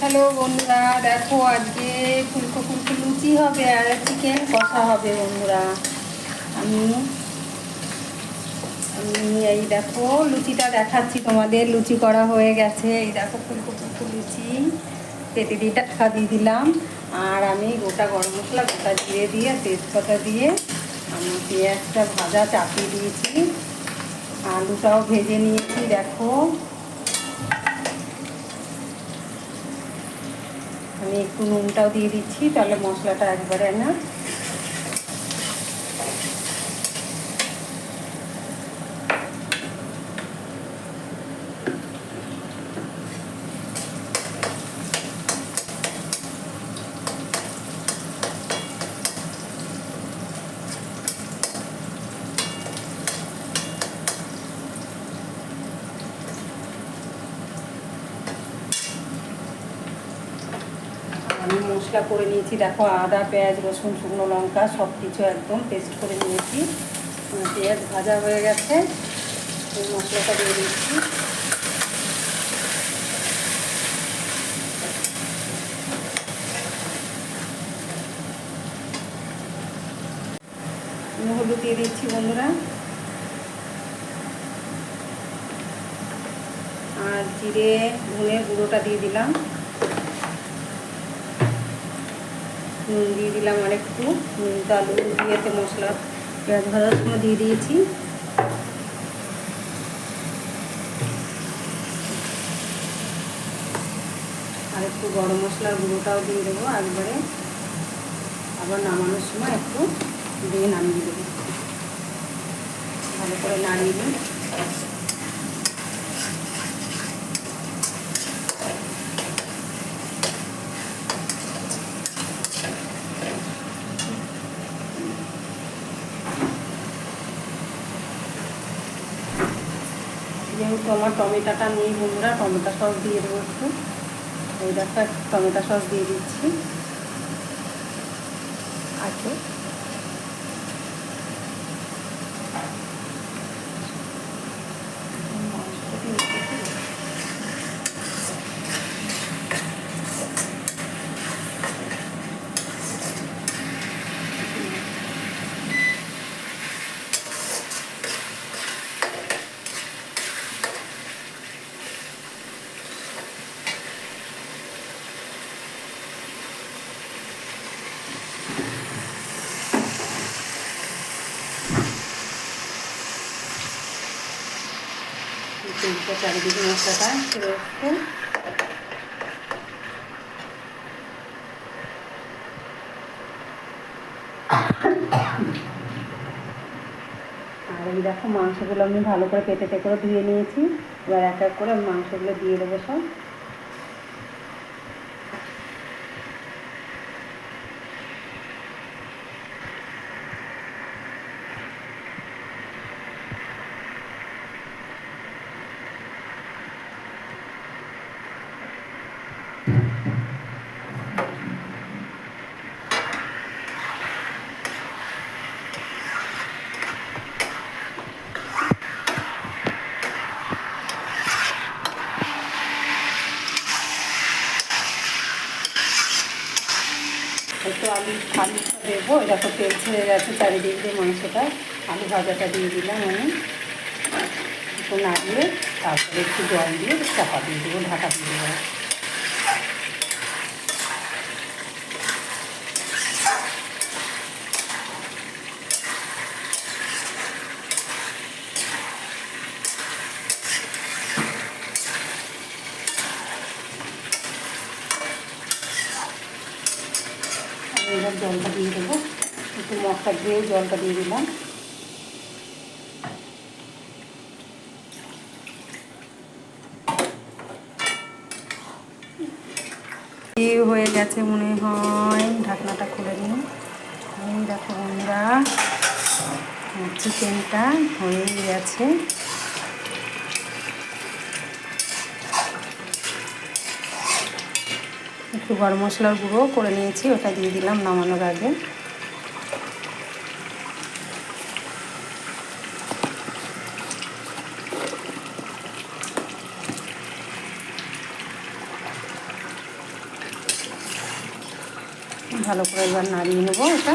Hello বন্ধুরা, দেখো আজকে ফুলকো ফুলকো লুচি হবে আর চিকেন কষা হবে বন্ধুরা। আমি আমি এই দেখো লুচিটা দেখাচ্ছি তোমাদের, লুচি করা হয়ে গেছে। এই দেখো ফুলকো ফুলকো লুচি পেটে দিয়ে টাকা দিয়ে দিলাম। আর আমি গোটা গরম মশলা, গোটা জিরে দিয়ে, তেজপাতা দিয়ে আমি পেঁয়াজটা ভাজা চাপিয়ে দিয়েছি। আলুটাও ভেজে নিয়েছি, দেখো। আমি একটু নুনটাও দিয়ে দিচ্ছি তাহলে মশলাটা একবারে না আমি মশলা করে নিয়েছি, দেখো আদা, পেঁয়াজ, রসুন, শুকনো লঙ্কা সব কিছু একদম পেস্ট করে নিয়েছি। পেঁয়াজ ভাজা হয়ে গেছে মশলাটা দিয়ে দিচ্ছি। হলুদ দিয়ে দিচ্ছি বন্ধুরা। আর জিরে, ধনে গুঁড়োটা দিয়ে দিলাম। নুন দিয়ে দিলাম আর একটু নুন তো আলু মশলা, পেঁয়াজ ভাজার সময় দিয়ে দিয়েছি। আর একটু গরম মশলার গুঁড়োটাও দিয়ে দেবো একবারে। আবার নামানোর সময় একটু দিয়ে নামিয়ে দেবো। ভালো করে নাড়িয়ে দিই যেহেতু টমেটোটা নেই বন্ধুরা, টমেটো সস দিয়ে দেবো একটু। এই একটা টমেটো সস দিয়ে দিচ্ছি। আছে চারিদিকে মশলাটা আর এই দেখো মাংসগুলো আমি ভালো করে পেটে করে ধুয়ে নিয়েছি। এবার এক এক করে মাংসগুলো দিয়ে দেবো সব। একটু আলু আলুটা দেবো। তো তেল ছেড়ে গেছে চারিদিক দিয়ে মাংসটা। আলু ভাজাটা দিয়ে দিলাম আমি। একটু নাড়িয়ে, তারপরে একটু জল দিয়ে চাপা দিয়ে দেবো, ঢাকা দিয়ে দেবো। এবার জলটা দিয়ে দেবো। একটু মশলা দিয়ে জলটা দিয়ে দিলাম। হয়ে গেছে মনে হয়? ঢাকনাটা খুলে নিই এই দেখো বন্ধুরা চিকেনটা হয়ে গেছে। একটু গরম মশলার গুঁড়ো করে নিয়েছি, ওটা দিয়ে দিলাম নামানোর আগে। ভালো করে এবার নাড়িয়ে নেব ওটা